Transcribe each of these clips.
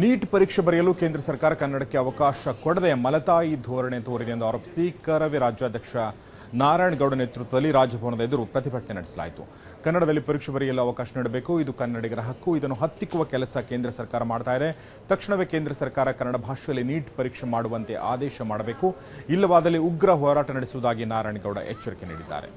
Neat ಪರೀಕ್ಷೆ ಬರೆಯಲು ಕೇಂದ್ರ ಸರ್ಕಾರ ಕನ್ನಡಕ್ಕೆ ಅವಕಾಶ ಕೊಡದೆ ಮಲತಾಯಿ ಧೋರಣೆ ತೋರಿದೆ ಎಂದು ಆರೋಪಿಸಿ ಕರವೇ ರಾಜ್ಯಾಧ್ಯಕ್ಷ ನಾರಾಯಣಗೌಡ ನೇತೃತ್ವದಲ್ಲಿ ರಾಜಭವನದ ಎದುರು ಪ್ರತಿಭಟನೆ ನಡೆಸಲಾಯಿತು. ಕನ್ನಡದಲ್ಲಿ ಪರೀಕ್ಷೆ ಬರೆಯಲು ಅವಕಾಶ ನೀಡಬೇಕು, ಇದು ಕನ್ನಡಿಗರ ಹಕ್ಕು, ಇದನ್ನು ಹತ್ತಿಕ್ಕುವ ಕೆಲಸ ಕೇಂದ್ರ ಸರ್ಕಾರ ಮಾಡ್ತಾ ಇದೆ. ತಕ್ಷಣವೇ ಕೇಂದ್ರ ಸರ್ಕಾರ ಕನ್ನಡ ಭಾಷೆಯಲ್ಲಿ ನೀಟ್ ಪರೀಕ್ಷೆ ಮಾಡುವಂತೆ ಆದೇಶ ಮಾಡಬೇಕು. ಇಲ್ಲವಾದಲ್ಲಿ ಉಗ್ರ ಹೋರಾಟ ನಡೆಸುವುದಾಗಿ ನಾರಾಯಣಗೌಡ ಎಚ್ಚರಿಕೆ ನೀಡಿದ್ದಾರೆ.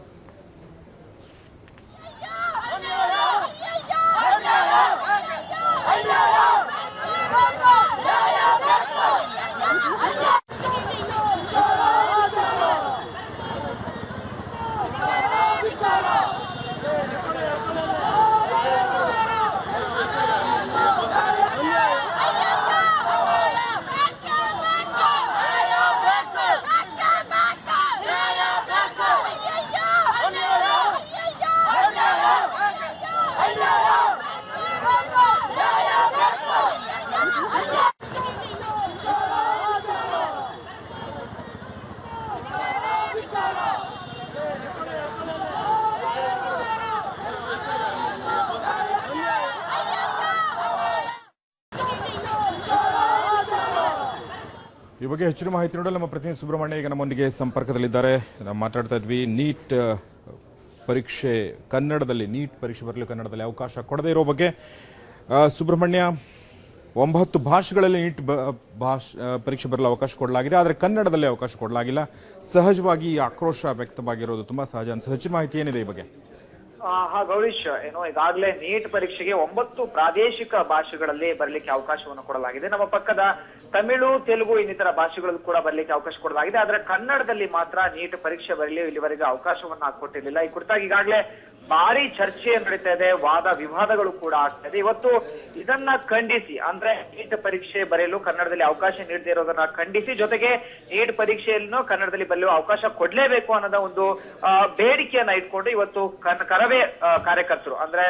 ಈ ಬಗ್ಗೆ ಹೆಚ್ಚಿನ ಮಾಹಿತಿ ನೋಡಲು ನಮ್ಮ ಪ್ರತಿನಿಧಿ ಸುಬ್ರಹ್ಮಣ್ಯ ಈಗ ನಮ್ಮೊಂದಿಗೆ ಸಂಪರ್ಕದಲ್ಲಿದ್ದಾರೆ. ನಾವು ಮಾತಾಡ್ತಾ ಇದ್ವಿ, ನೀಟ್ ಪರೀಕ್ಷೆ, ಕನ್ನಡದಲ್ಲಿ, ನೀಟ್ ಪರೀಕ್ಷೆ ಬರಲು ಕನ್ನಡದಲ್ಲಿ ಅವಕಾಶ ಕೊಡದೇ ಇರೋ ಬಗ್ಗೆ. ಸುಬ್ರಹ್ಮಣ್ಯ, ಒಂಬತ್ತು ಭಾಷೆಗಳಲ್ಲಿ ನೀಟ್ ಭಾಷ್ ಪರೀಕ್ಷೆ ಬರಲು ಅವಕಾಶ ಕೊಡಲಾಗಿದೆ, ಆದರೆ ಕನ್ನಡದಲ್ಲಿ ಅವಕಾಶ ಕೊಡಲಾಗಿಲ್ಲ. ಸಹಜವಾಗಿ ಆಕ್ರೋಶ ವ್ಯಕ್ತವಾಗಿರೋದು ತುಂಬ ಸಹಜ ಅನ್ಸುತ್ತೆ. ಹೆಚ್ಚಿನ ಮಾಹಿತಿ ಏನಿದೆ ಈ ಬಗ್ಗೆ? ಗೌರೀಶ್, ಏನು ಈಗಾಗಲೇ ನೀಟ್ ಪರೀಕ್ಷೆಗೆ ಒಂಬತ್ತು ಪ್ರಾದೇಶಿಕ ಭಾಷೆಗಳಲ್ಲಿ ಬರಲಿಕ್ಕೆ ಅವಕಾಶವನ್ನು ಕೊಡಲಾಗಿದೆ. ನಮ್ಮ ಪಕ್ಕದ ತಮಿಳು, ತೆಲುಗು ಇನ್ನಿತರ ಭಾಷೆಗಳಲ್ಲೂ ಕೂಡ ಬರಲಿಕ್ಕೆ ಅವಕಾಶ ಕೊಡಲಾಗಿದೆ. ಆದ್ರೆ ಕನ್ನಡದಲ್ಲಿ ಮಾತ್ರ ನೀಟ್ ಪರೀಕ್ಷೆ ಬರಲಿ ಇಲ್ಲಿವರೆಗೆ ಅವಕಾಶವನ್ನ ಕೊಟ್ಟಿರಲಿಲ್ಲ. ಈ ಕುರಿತಾಗಿ ಈಗಾಗಲೇ ಭಾರಿ ಚರ್ಚೆ ನಡೀತಾ ಇದೆ ವಾದ ವಿವಾದಗಳು ಕೂಡ ಆಗ್ತಾ ಇದೆ ಇವತ್ತು ಇದನ್ನ ಖಂಡಿಸಿ, ಅಂದ್ರೆ ನೀಟ್ ಪರೀಕ್ಷೆ ಬರೆಯಲು ಕನ್ನಡದಲ್ಲಿ ಅವಕಾಶ ನೀಡದೇ ಇರೋದನ್ನ ಖಂಡಿಸಿ, ಜೊತೆಗೆ ನೀಟ್ ಪರೀಕ್ಷೆಯನ್ನು ಕನ್ನಡದಲ್ಲಿ ಬರೆಯಲು ಅವಕಾಶ ಕೊಡ್ಲೇಬೇಕು ಅನ್ನೋದ ಒಂದು ಬೇಡಿಕೆಯನ್ನ ಇಟ್ಕೊಂಡು ಇವತ್ತು ಕರವೇ ಕಾರ್ಯಕರ್ತರು, ಅಂದ್ರೆ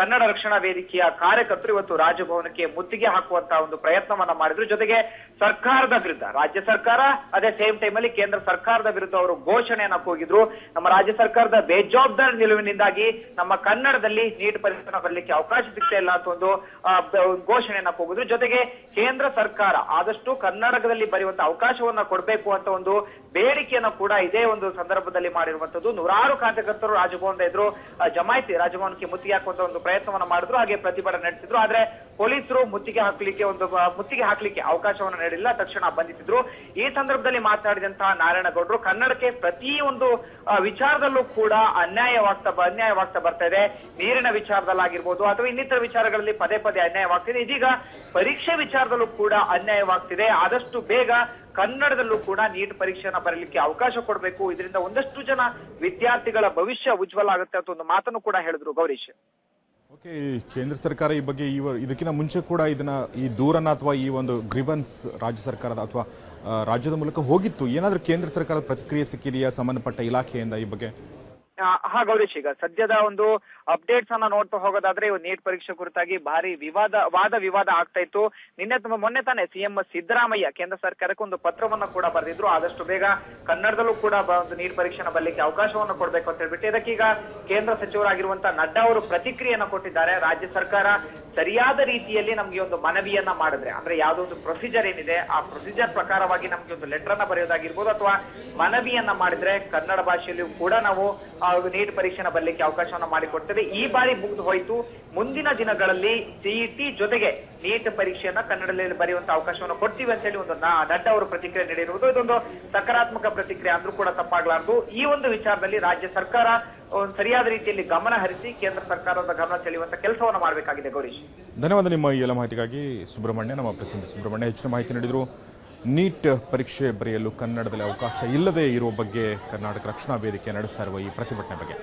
ಕನ್ನಡ ರಕ್ಷಣಾ ವೇದಿಕೆಯ ಕಾರ್ಯಕರ್ತರು ಇವತ್ತು ರಾಜಭವನಕ್ಕೆ ಮುತ್ತಿಗೆ ಹಾಕುವಂತಹ ಒಂದು ಪ್ರಯತ್ನವನ್ನ ಮಾಡಿದ್ರು. ಜೊತೆಗೆ ಸರ್ಕಾರದ ವಿರುದ್ಧ, ರಾಜ್ಯ ಸರ್ಕಾರ, ಅದೇ ಸೇಮ್ ಟೈಮ್ ಅಲ್ಲಿ ಕೇಂದ್ರ ಸರ್ಕಾರದ ವಿರುದ್ಧ ಅವರು ಘೋಷಣೆಯನ್ನ ಕೂಗಿದ್ರು. ನಮ್ಮ ರಾಜ್ಯ ಸರ್ಕಾರದ ಬೇಜವಾಬ್ದಾರಿ ನಿಲುವಿನಿಂದಾಗಿ ನಮ್ಮ ಕನ್ನಡದಲ್ಲಿ ನೀಟ್ ಪರೀಕ್ಷೆ ಬರಲಿಕ್ಕೆ ಅವಕಾಶ ಸಿಗ್ತಾ ಇಲ್ಲ ಅಂತ ಒಂದು ಘೋಷಣೆಯನ್ನ ಕೂಗಿದ್ರು ಜೊತೆಗೆ ಕೇಂದ್ರ ಸರ್ಕಾರ ಆದಷ್ಟು ಕರ್ನಾಟಕದಲ್ಲಿ ಬರೆಯುವಂತ ಅವಕಾಶವನ್ನ ಕೊಡಬೇಕು ಅಂತ ಒಂದು ಬೇಡಿಕೆಯನ್ನ ಕೂಡ ಇದೇ ಒಂದು ಸಂದರ್ಭದಲ್ಲಿ ಮಾಡಿರುವಂತದ್ದು ನೂರಾರು ಕಾರ್ಯಕರ್ತರು ರಾಜಭವನದ ಎದುರು ಜಮಾಯಿಸಿ ರಾಜಭವನಕ್ಕೆ ಮುತ್ತಿಗೆ ಹಾಕುವಂತ ಒಂದು ಪ್ರಯತ್ನವನ್ನ ಮಾಡಿದ್ರು, ಹಾಗೆ ಪ್ರತಿಭಟನೆ ನಡೆಸಿದ್ರು. ಆದ್ರೆ ಪೊಲೀಸರು ಮುತ್ತಿಗೆ ಹಾಕ್ಲಿಕ್ಕೆ ಒಂದು ಮುತ್ತಿಗೆ ಹಾಕ್ಲಿಕ್ಕೆ ಅವಕಾಶವನ್ನ ನೀಡಿಲ್ಲ, ತಕ್ಷಣ ಬಂಧಿಸಿದ್ರು. ಈ ಸಂದರ್ಭದಲ್ಲಿ ಮಾತನಾಡಿದಂತಹ ನಾರಾಯಣಗೌಡರು, ಕನ್ನಡಕ್ಕೆ ಪ್ರತಿ ಒಂದು ವಿಚಾರದಲ್ಲೂ ಕೂಡ ಅನ್ಯಾಯವಾಗ್ತಾ ಅನ್ಯಾಯವಾಗ್ತಾ ಬರ್ತಾ ಇದೆ. ನೀರಿನ ವಿಚಾರದಲ್ಲಾಗಿರ್ಬೋದು ಅಥವಾ ಇನ್ನಿತರ ವಿಚಾರಗಳಲ್ಲಿ ಪದೇ ಪದೇ ಅನ್ಯಾಯವಾಗ್ತಿದೆ. ಇದೀಗ ಪರೀಕ್ಷೆ ವಿಚಾರದಲ್ಲೂ ಕೂಡ ಅನ್ಯಾಯವಾಗ್ತಿದೆ. ಆದಷ್ಟು ಬೇಗ ಕನ್ನಡದಲ್ಲೂ ಕೂಡ ನೀಟ್ ಪರೀಕ್ಷೆಯನ್ನ ಬರಲಿಕ್ಕೆ ಅವಕಾಶ ಕೊಡಬೇಕು. ಇದರಿಂದ ಒಂದಷ್ಟು ಜನ ವಿದ್ಯಾರ್ಥಿಗಳ ಭವಿಷ್ಯ ಉಜ್ವಲ ಆಗುತ್ತೆ ಅಂತ ಒಂದು ಮಾತನ್ನು ಕೂಡ ಹೇಳಿದ್ರು ಗೌರೀಶ್. ಓಕೆ ಕೇಂದ್ರ ಸರ್ಕಾರ ಈ ಬಗ್ಗೆ ಈ ಇದಕ್ಕಿಂತ ಮುಂಚೆ ಕೂಡ ಇದನ್ನ ಈ ದೂರನ್ನ ಅಥವಾ ಈ ಒಂದು ಗ್ರಿವನ್ಸ್ ರಾಜ್ಯ ಸರ್ಕಾರದ ಅಥವಾ ರಾಜ್ಯದ ಮೂಲಕ ಹೋಗಿತ್ತು. ಏನಾದರೂ ಕೇಂದ್ರ ಸರ್ಕಾರದ ಪ್ರತಿಕ್ರಿಯೆ ಸಿಕ್ಕಿದೆಯಾ ಸಂಬಂಧಪಟ್ಟ ಇಲಾಖೆಯಿಂದ ಈ ಬಗ್ಗೆ? ಆ, ಹಾ ಗೌರೀಶ್ ಈಗ ಸದ್ಯದ ಒಂದು ಅಪ್ಡೇಟ್ಸ್ ಅನ್ನ ನೋಡ್ತಾ ಹೋಗೋದಾದ್ರೆ ಇವತ್ತು ನೀಟ್ ಪರೀಕ್ಷೆ ಕುರಿತಾಗಿ ಭಾರಿ ವಿವಾದ, ವಾದ ವಿವಾದ ಆಗ್ತಾ ಇತ್ತು. ನಿನ್ನೆ ತುಂಬ, ಮೊನ್ನೆ ತಾನೇ ಸಿಎಂ ಸಿದ್ದರಾಮಯ್ಯ ಕೇಂದ್ರ ಸರ್ಕಾರಕ್ಕೆ ಒಂದು ಪತ್ರವನ್ನ ಕೂಡ ಬರೆದಿದ್ರು. ಆದಷ್ಟು ಬೇಗ ಕನ್ನಡದಲ್ಲೂ ಕೂಡ ಒಂದು ನೀಟ್ ಪರೀಕ್ಷೆನ ಬರಲಿಕ್ಕೆ ಅವಕಾಶವನ್ನು ಕೊಡಬೇಕು ಅಂತ ಹೇಳ್ಬಿಟ್ಟು ಇದಕ್ಕೀಗ ಕೇಂದ್ರ ಸಚಿವರಾಗಿರುವಂತಹ ನಡ್ಡಾ ಅವರು ಪ್ರತಿಕ್ರಿಯೆಯನ್ನ ಕೊಟ್ಟಿದ್ದಾರೆ. ರಾಜ್ಯ ಸರ್ಕಾರ ಸರಿಯಾದ ರೀತಿಯಲ್ಲಿ ನಮ್ಗೆ ಒಂದು ಮನವಿಯನ್ನ ಮಾಡಿದ್ರೆ, ಅಂದ್ರೆ ಯಾವ್ದೋ ಒಂದು ಪ್ರೊಸೀಜರ್ ಏನಿದೆ, ಆ ಪ್ರೊಸೀಜರ್ ಪ್ರಕಾರವಾಗಿ ನಮ್ಗೆ ಒಂದು ಲೆಟರ್ ಅನ್ನ ಬರೆಯೋದಾಗಿರ್ಬೋದು ಅಥವಾ ಮನವಿಯನ್ನ ಮಾಡಿದ್ರೆ ಕನ್ನಡ ಭಾಷೆಯಲ್ಲಿಯೂ ಕೂಡ ನಾವು ನೀಟ್ ಪರೀಕ್ಷೆನ ಬರಲಿಕ್ಕೆ ಅವಕಾಶವನ್ನ ಮಾಡಿಕೊಡ್ತೇವೆ. ಈ ಬಾರಿ ಮುಗಿದು ಹೋಯಿತು. ಮುಂದಿನ ದಿನಗಳಲ್ಲಿ ಸಿಇಟಿ ಜೊತೆಗೆ ನೀಟ್ ಪರೀಕ್ಷೆಯನ್ನ ಕನ್ನಡದಲ್ಲಿ ಬರೆಯುವಂತ ಅವಕಾಶವನ್ನು ಕೊಡ್ತೀವಿ ಅಂತ ಹೇಳಿ ಒಂದು ನಡ್ಡಾ ಅವರು ಪ್ರತಿಕ್ರಿಯೆ ನೀಡಿರುವುದು. ಇದೊಂದು ಸಕಾರಾತ್ಮಕ ಪ್ರತಿಕ್ರಿಯೆ ಅಂದ್ರೂ ಕೂಡ ತಪ್ಪಾಗಲಾರದು. ಈ ಒಂದು ವಿಚಾರದಲ್ಲಿ ರಾಜ್ಯ ಸರ್ಕಾರ ಸರಿಯಾದ ರೀತಿಯಲ್ಲಿ ಗಮನ ಹರಿಸಿ ಕೇಂದ್ರ ಸರ್ಕಾರದ ಗಮನ ಸೆಳೆಯುವಂತ ಕೆಲಸವನ್ನ ಮಾಡಬೇಕಾಗಿದೆ ಗೌರೀಶ್. ಧನ್ಯವಾದ ನಿಮ್ಮ ಈ ಎಲ್ಲ ಮಾಹಿತಿಗಾಗಿ. ಸುಬ್ರಹ್ಮಣ್ಯ, ನಮ್ಮ ಪ್ರತಿನಿಧಿ ಸುಬ್ರಹ್ಮಣ್ಯ ಹೆಚ್ಚಿನ ಮಾಹಿತಿ ನೀಡಿದರು. ನೀಟ್ ಪರೀಕ್ಷೆ ಬರೆಯಲು ಕನ್ನಡದಲ್ಲಿ ಅವಕಾಶ ಇಲ್ಲದೆ ಇರುವ ಬಗ್ಗೆ ಕರ್ನಾಟಕ ರಕ್ಷಣಾ ವೇದಿಕೆ ನಡೆಸ್ತಾ ಇರುವ ಈ ಪ್ರತಿಭಟನೆ ಬಗ್ಗೆ.